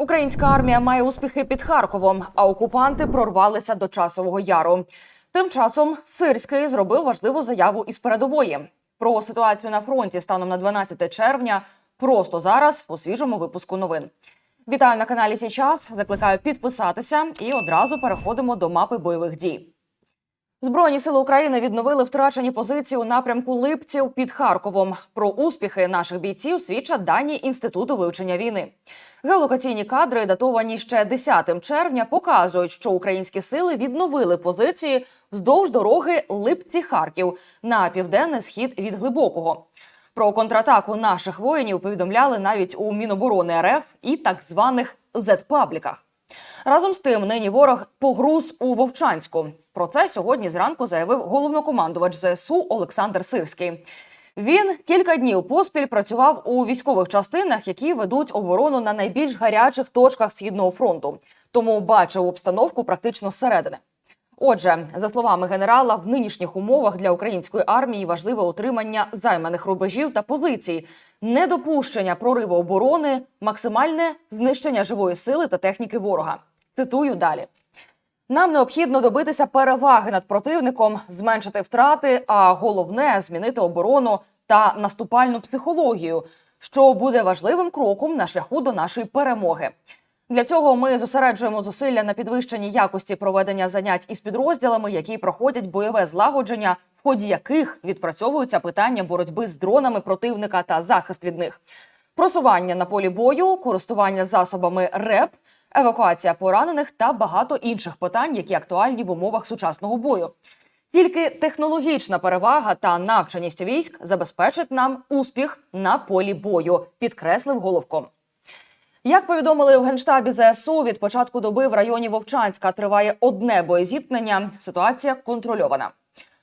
Українська армія має успіхи під Харковом, а окупанти прорвалися до часового яру. Тим часом Сирський зробив важливу заяву із передової про ситуацію на фронті станом на 12 червня. Просто зараз у свіжому випуску новин. Вітаю на каналі Січас. Закликаю підписатися і одразу переходимо до мапи бойових дій. Збройні сили України відновили втрачені позиції у напрямку Липців під Харковом. Про успіхи наших бійців свідчать дані інституту вивчення війни. Геолокаційні кадри, датовані ще 10 червня, показують, що українські сили відновили позиції вздовж дороги Липці-Харків на південний схід від глибокого. Про контратаку наших воїнів повідомляли навіть у Міноборони РФ і так званих зет-пабліках. Разом з тим, нині ворог погруз у Вовчанську. Про це сьогодні зранку заявив головнокомандувач ЗСУ Олександр Сирський. Він кілька днів поспіль працював у військових частинах, які ведуть оборону на найбільш гарячих точках східного фронту, тому бачив обстановку практично зсередини. Отже, за словами генерала, в нинішніх умовах для української армії важливе утримання займаних рубежів та позицій, недопущення прориву оборони, максимальне знищення живої сили та техніки ворога. Цитую далі. Нам необхідно добитися переваги над противником, зменшити втрати, а головне змінити оборону та наступальну психологію, що буде важливим кроком на шляху до нашої перемоги. Для цього ми зосереджуємо зусилля на підвищенні якості проведення занять із підрозділами, які проходять бойове злагодження, в ході яких відпрацьовуються питання боротьби з дронами противника та захист від них, просування на полі бою, користування засобами РЕП, евакуація поранених та багато інших питань, які актуальні в умовах сучасного бою. Тільки технологічна перевага та навченість військ забезпечать нам успіх на полі бою, підкреслив головком. Як повідомили в генштабі ЗСУ, від початку доби в районі Вовчанська триває одне боєзіткнення. Ситуація контрольована.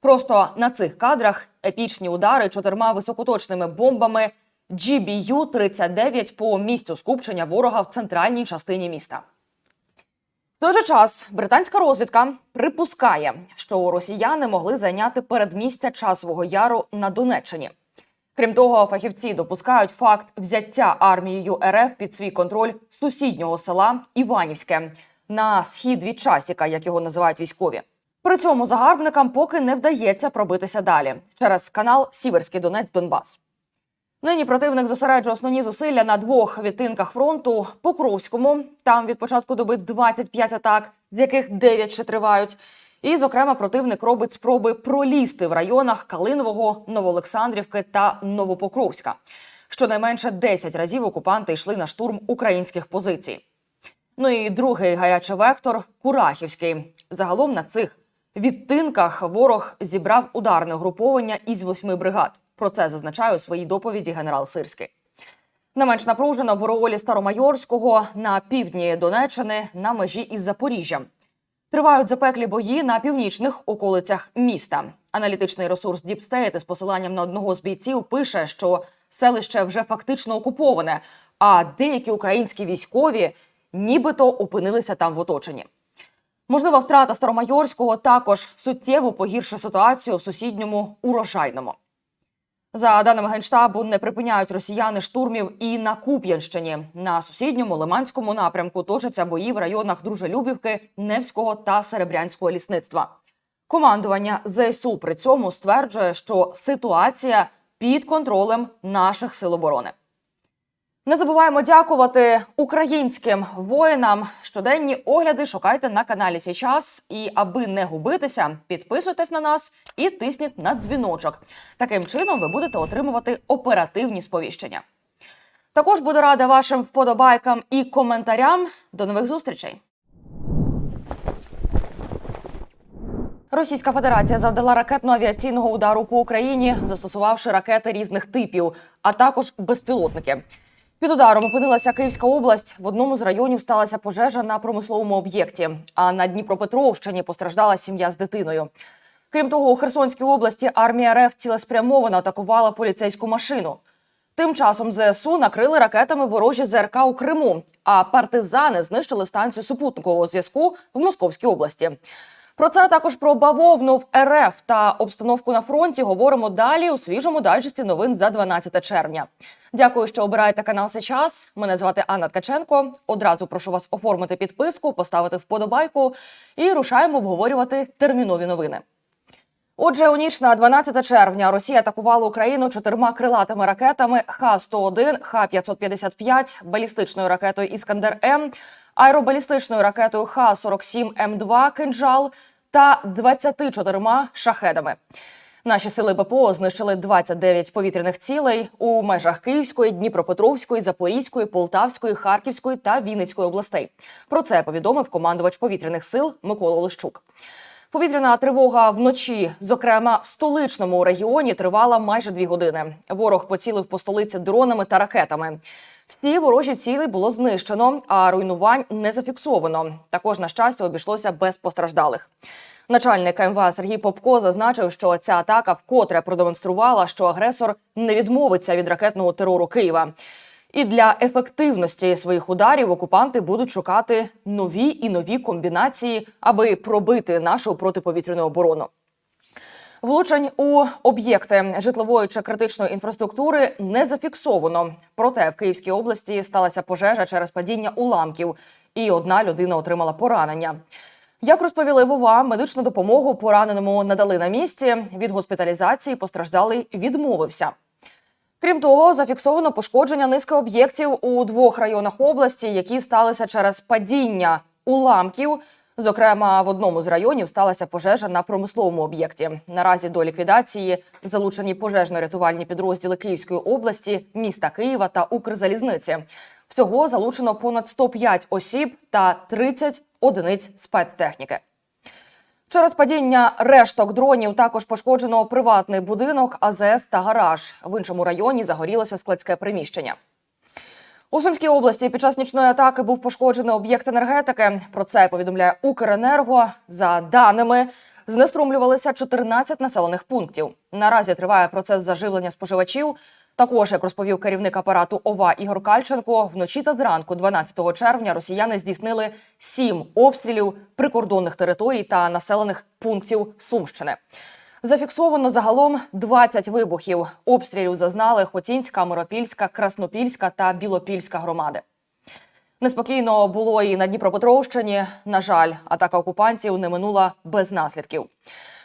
Просто на цих кадрах епічні удари чотирма високоточними бомбами GBU-39 по місцю скупчення ворога в центральній частині міста. В той же час британська розвідка припускає, що росіяни могли зайняти передмістя часового яру на Донеччині. Крім того, фахівці допускають факт взяття армією РФ під свій контроль сусіднього села Іванівське на схід від часіка, як його називають військові. При цьому загарбникам поки не вдається пробитися далі через канал Сіверський Донець Донбас. Нині противник зосереджує основні зусилля на двох відтинках фронту Покровському. Там від початку доби 25 атак, з яких 9 ще тривають. І, зокрема, противник робить спроби пролізти в районах Калинового, Новоолександрівки та Новопокровська. Щонайменше 10 разів окупанти йшли на штурм українських позицій. Ну і другий гарячий вектор Курахівський. Загалом на цих відтинках ворог зібрав ударне угруповання із восьми бригад. Про це зазначає у своїй доповіді генерал Сирський. Не менш напружено в Ороолі Старомайорського на півдні Донеччини на межі із Запоріжжям. Тривають запеклі бої на північних околицях міста. Аналітичний ресурс State із посиланням на одного з бійців пише, що селище вже фактично окуповане, а деякі українські військові нібито опинилися там в оточенні. Можлива втрата Старомайорського також суттєво погіршує ситуацію в сусідньому урожайному. За даними генштабу, не припиняють росіяни штурмів і на Куп'янщині. На сусідньому Лиманському напрямку точаться бої в районах Дружелюбівки, Невського та Серебрянського лісництва. Командування ЗСУ при цьому стверджує, що ситуація під контролем наших сил оборони. Не забуваємо дякувати українським воїнам. Щоденні огляди шукайте на каналі Січас. І аби не губитися, підписуйтесь на нас і тисніть на дзвіночок. Таким чином ви будете отримувати оперативні сповіщення. Також буду рада вашим вподобайкам і коментарям. До нових зустрічей. Російська Федерація завдала ракетно-авіаційного удару по Україні, застосувавши ракети різних типів, а також безпілотники. Під ударом опинилася Київська область. В одному з районів сталася пожежа на промисловому об'єкті. А на Дніпропетровщині постраждала сім'я з дитиною. Крім того, у Херсонській області армія РФ цілеспрямовано атакувала поліцейську машину. Тим часом ЗСУ накрили ракетами ворожі ЗРК у Криму, а партизани знищили станцію супутникового зв'язку в Московській області. Про це також про бавовну в РФ та обстановку на фронті говоримо далі у свіжому дайджесті новин за 12 червня. Дякую, що обираєте канал сейчас. Мене звати Анна Ткаченко. Одразу прошу вас оформити підписку, поставити вподобайку і рушаємо обговорювати термінові новини. Отже, у ніч на 12 червня Росія атакувала Україну чотирма крилатими ракетами Х-101, Х-555, балістичною ракетою Іскандер М, аеробалістичною ракетою Х-47М2 «Кинджал» та 24 шахедами. Наші сили ППО знищили 29 повітряних цілей у межах Київської, Дніпропетровської, Запорізької, Полтавської, Харківської та Вінницької областей. Про це повідомив командувач повітряних сил Микола Олещук. Повітряна тривога вночі, зокрема в столичному регіоні, тривала майже дві години. Ворог поцілив по столиці дронами та ракетами. Всі ворожі цілі було знищено, а руйнувань не зафіксовано. Також на щастя обійшлося без постраждалих. Начальник МВА Сергій Попко зазначив, що ця атака вкотре продемонструвала, що агресор не відмовиться від ракетного терору Києва. І для ефективності своїх ударів окупанти будуть шукати нові і нові комбінації, аби пробити нашу протиповітряну оборону. Влучень у об'єкти житлової чи критичної інфраструктури не зафіксовано. Проте в Київській області сталася пожежа через падіння уламків, і одна людина отримала поранення. Як розповіли Вова, медичну допомогу пораненому надали на місці. Від госпіталізації постраждалий відмовився. Крім того, зафіксовано пошкодження низки об'єктів у двох районах області, які сталися через падіння уламків. Зокрема, в одному з районів сталася пожежа на промисловому об'єкті. Наразі до ліквідації залучені пожежно-рятувальні підрозділи Київської області, міста Києва та Укрзалізниці. Всього залучено понад 105 осіб та 30 одиниць спецтехніки. Через падіння решток дронів також пошкоджено приватний будинок, АЗС та гараж. В іншому районі загорілося складське приміщення. У Сумській області під час нічної атаки був пошкоджений об'єкт енергетики. Про це повідомляє Укренерго. За даними знеструмлювалися 14 населених пунктів. Наразі триває процес заживлення споживачів. Також, як розповів керівник апарату ОВА Ігор Кальченко, вночі та зранку, 12 червня, росіяни здійснили сім обстрілів прикордонних територій та населених пунктів Сумщини. Зафіксовано загалом 20 вибухів. Обстрілів зазнали Хотінська, Миропільська, Краснопільська та Білопільська громади. Неспокійно було і на Дніпропетровщині. На жаль, атака окупантів не минула без наслідків.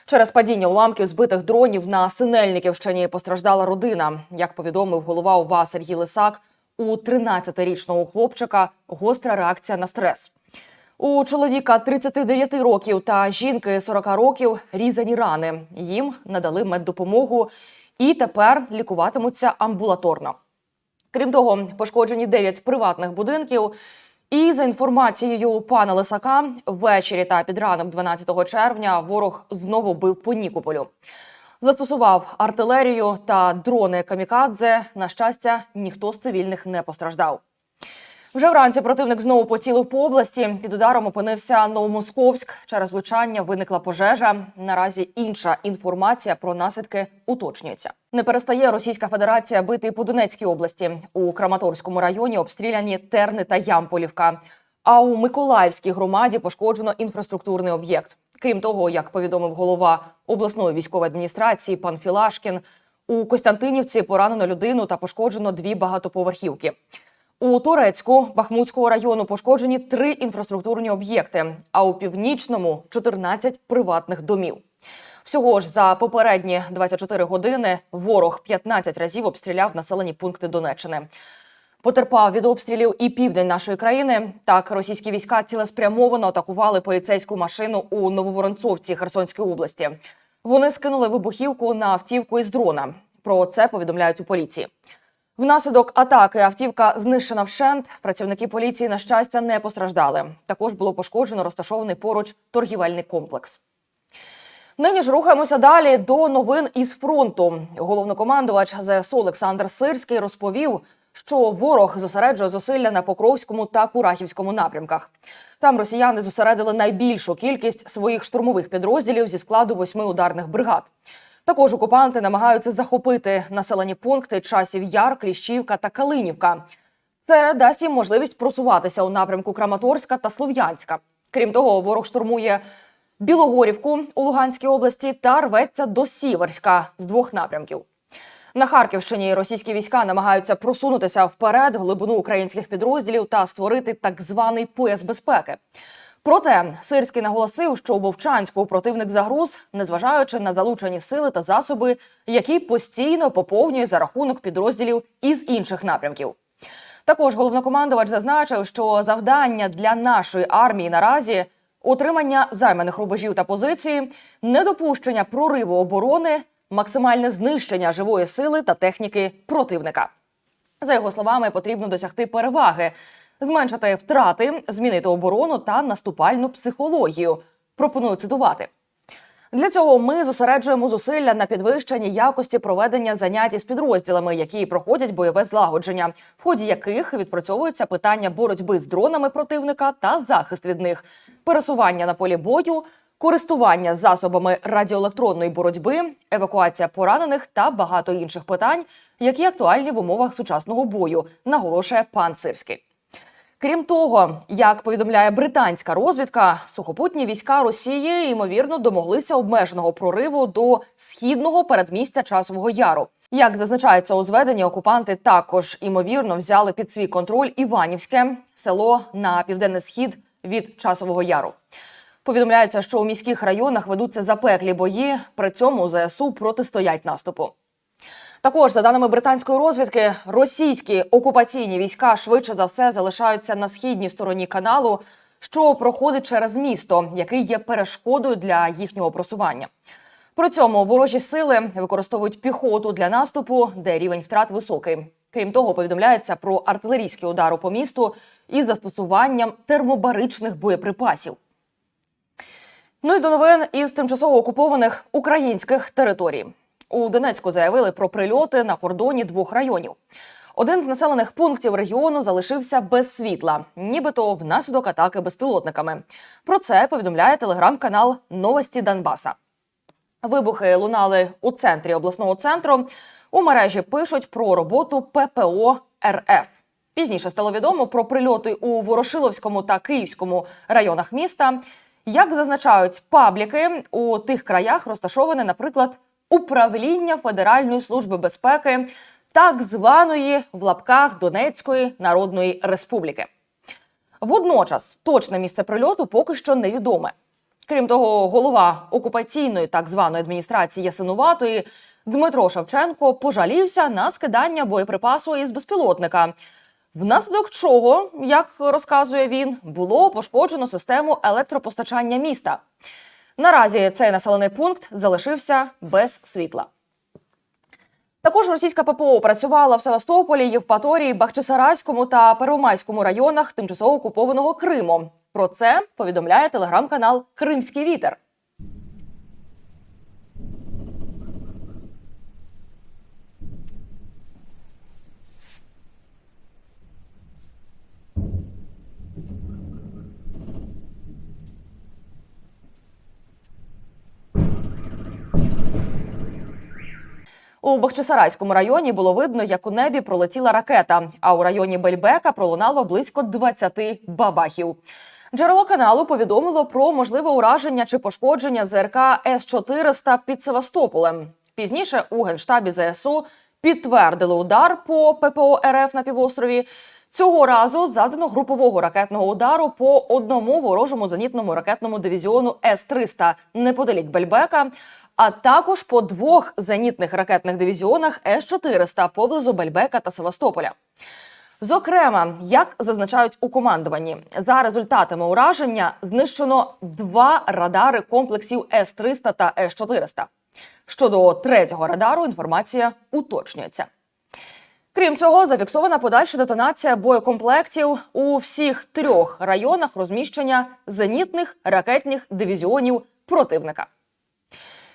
Через падіння уламків збитих дронів на Синельниківщині постраждала родина. Як повідомив голова ОВА Сергій Лисак, у 13-річного хлопчика гостра реакція на стрес. У чоловіка 39 років та жінки 40 років різані рани. Їм надали меддопомогу і тепер лікуватимуться амбулаторно. Крім того, пошкоджені 9 приватних будинків. І за інформацією пана Лисака, ввечері та під ранок 12 червня ворог знову бив по Нікополю. Застосував артилерію та дрони камікадзе. На щастя, ніхто з цивільних не постраждав. Вже вранці противник знову поцілив по області. Під ударом опинився Новомосковськ. Через влучання виникла пожежа. Наразі інша інформація про наслідки уточнюється. Не перестає Російська Федерація бити по Донецькій області. У Краматорському районі обстріляні Терни та Ямполівка. А у Миколаївській громаді пошкоджено інфраструктурний об'єкт. Крім того, як повідомив голова обласної військової адміністрації пан Філашкін, у Костянтинівці поранено людину та пошкоджено дві багатоповерхівки. У Турецьку Бахмутського району пошкоджені три інфраструктурні об'єкти, а у північному 14 приватних домів. Всього ж за попередні 24 години ворог 15 разів обстріляв населені пункти Донеччини. Потерпав від обстрілів і південь нашої країни. Так, російські війська цілеспрямовано атакували поліцейську машину у Нововоронцовці Херсонської області. Вони скинули вибухівку на автівку із дрона. Про це повідомляють у поліції. Внаслідок атаки автівка знищена вщент. Працівники поліції, на щастя, не постраждали. Також було пошкоджено розташований поруч торгівельний комплекс. Нині ж рухаємося далі до новин із фронту. Головнокомандувач ЗСУ Олександр Сирський розповів, що ворог зосереджує зусилля на Покровському та Курахівському напрямках. Там росіяни зосередили найбільшу кількість своїх штурмових підрозділів зі складу восьми ударних бригад. Також окупанти намагаються захопити населені пункти часів Яр, Кліщівка та Калинівка. Це дасть їм можливість просуватися у напрямку Краматорська та Слов'янська. Крім того, ворог штурмує Білогорівку у Луганській області та рветься до Сіверська з двох напрямків. На Харківщині російські війська намагаються просунутися вперед в глибину українських підрозділів та створити так званий пояс безпеки. Проте Сирський наголосив, що Вовчанську противник загруз, незважаючи на залучені сили та засоби, які постійно поповнює за рахунок підрозділів із інших напрямків. Також головнокомандувач зазначив, що завдання для нашої армії наразі утримання займаних рубежів та позицій, недопущення прориву оборони, максимальне знищення живої сили та техніки противника. За його словами, потрібно досягти переваги, зменшити втрати, змінити оборону та наступальну психологію. Пропоную цитувати. Для цього ми зосереджуємо зусилля на підвищенні якості проведення занять із підрозділами, які проходять бойове злагодження, в ході яких відпрацьовуються питання боротьби з дронами противника та захист від них, пересування на полі бою, користування засобами радіоелектронної боротьби, евакуація поранених та багато інших питань, які актуальні в умовах сучасного бою, наголошує пан Сирський. Крім того, як повідомляє британська розвідка, сухопутні війська Росії ймовірно домоглися обмеженого прориву до східного передмістя часового яру. Як зазначається у зведенні, окупанти також ймовірно взяли під свій контроль Іванівське село на південний схід від часового яру. Повідомляється, що у міських районах ведуться запеклі бої. При цьому ЗСУ протистоять наступу. Також, за даними британської розвідки, російські окупаційні війська швидше за все залишаються на східній стороні каналу, що проходить через місто, який є перешкодою для їхнього просування. При цьому ворожі сили використовують піхоту для наступу, де рівень втрат високий. Крім того, повідомляється про артилерійські удари по місту із застосуванням термобаричних боєприпасів. Ну і до новин із тимчасово окупованих українських територій. У Донецьку заявили про прильоти на кордоні двох районів. Один з населених пунктів регіону залишився без світла, нібито внаслідок атаки безпілотниками. Про це повідомляє телеграм-канал Новості Донбаса. Вибухи лунали у центрі обласного центру. У мережі пишуть про роботу ППО РФ. Пізніше стало відомо про прильоти у Ворошиловському та Київському районах міста. Як зазначають пабліки, у тих краях розташоване, наприклад, управління Федеральної служби безпеки так званої в лапках Донецької Народної Республіки. Водночас точне місце прильоту поки що невідоме. Крім того, голова окупаційної так званої адміністрації Ясинуватої Дмитро Шевченко пожалівся на скидання боєприпасу із безпілотника. Внаслідок чого, як розказує він, було пошкоджено систему електропостачання міста. Наразі цей населений пункт залишився без світла. Також російська ППО працювала в Севастополі, Євпаторії, Бахчисарайському та Первомайському районах тимчасово окупованого Криму. Про це повідомляє телеграм-канал Кримський вітер. У Бахчисарайському районі було видно, як у небі пролетіла ракета, а у районі Бельбека пролунало близько 20 бабахів. Джерело каналу повідомило про можливе ураження чи пошкодження ЗРК С-400 під Севастополем. Пізніше у генштабі ЗСУ підтвердили удар по ППО РФ на півострові. Цього разу завдано групового ракетного удару по одному ворожому зенітному ракетному дивізіону С-300 неподалік Бельбека, а також по двох зенітних ракетних дивізіонах С-400 поблизу Бельбека та Севастополя. Зокрема, як зазначають у командуванні, за результатами ураження знищено два радари комплексів С-300 та С-400. Щодо третього радару інформація уточнюється. Крім цього, зафіксована подальша детонація боєкомплектів у всіх трьох районах розміщення зенітних ракетних дивізіонів противника.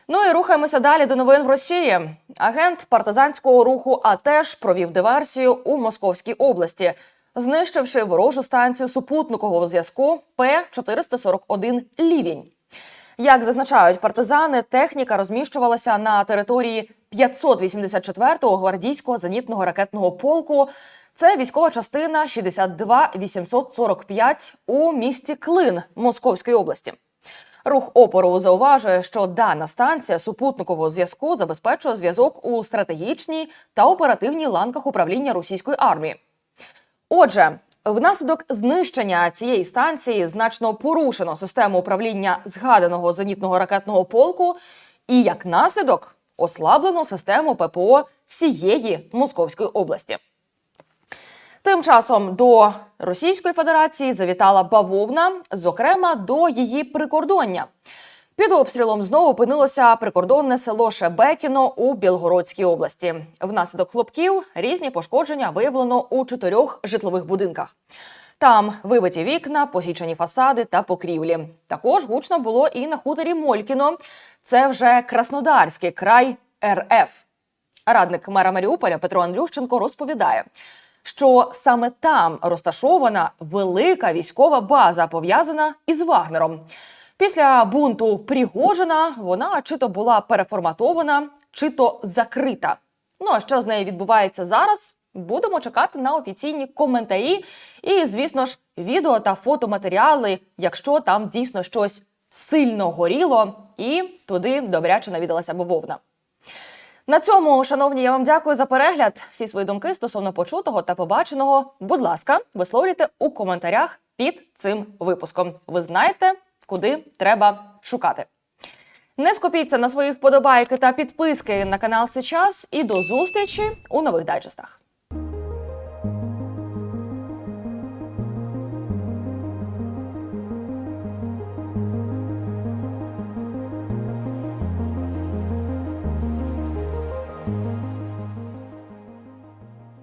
Ну і рухаємося далі до новин в Росії. Агент партизанського руху АТЕШ провів диверсію у Московській області, знищивши ворожу станцію супутникового зв'язку П-441 Лівінь. Як зазначають партизани, техніка розміщувалася на території 584-го гвардійського зенітного ракетного полку. Це військова частина 62 845 у місті Клин Московської області. Рух опору зауважує, що дана станція супутникового зв'язку забезпечує зв'язок у стратегічній та оперативній ланках управління російської армії. Отже, внаслідок знищення цієї станції значно порушено систему управління згаданого зенітного ракетного полку, і як наслідок ослаблено систему ППО всієї Московської області. Тим часом до Російської Федерації завітала бавовна, зокрема до її прикордоння. Під обстрілом знову опинилося прикордонне село Шебекіно у Білгородській області. Внаслідок хлопків різні пошкодження виявлено у чотирьох житлових будинках. Там вибиті вікна, посічені фасади та покрівлі. Також гучно було і на хуторі Молькіно. Це вже Краснодарський край РФ. Радник мера Маріуполя Петро Андрющенко розповідає, що саме там розташована велика військова база, пов'язана із Вагнером. Після бунту Пригожина вона чи то була переформатована, чи то закрита. Ну а що з нею відбувається зараз? Будемо чекати на офіційні коментарі і, звісно ж, відео та фотоматеріали, якщо там дійсно щось сильно горіло, і туди добряче навідалася бавовна. На цьому, шановні, я вам дякую за перегляд. Всі свої думки стосовно почутого та побаченого, будь ласка, висловлюйте у коментарях під цим випуском. Ви знаєте, куди треба шукати. Не скупіться на свої вподобайки та підписки на канал Сейчас і до зустрічі у нових дайджестах.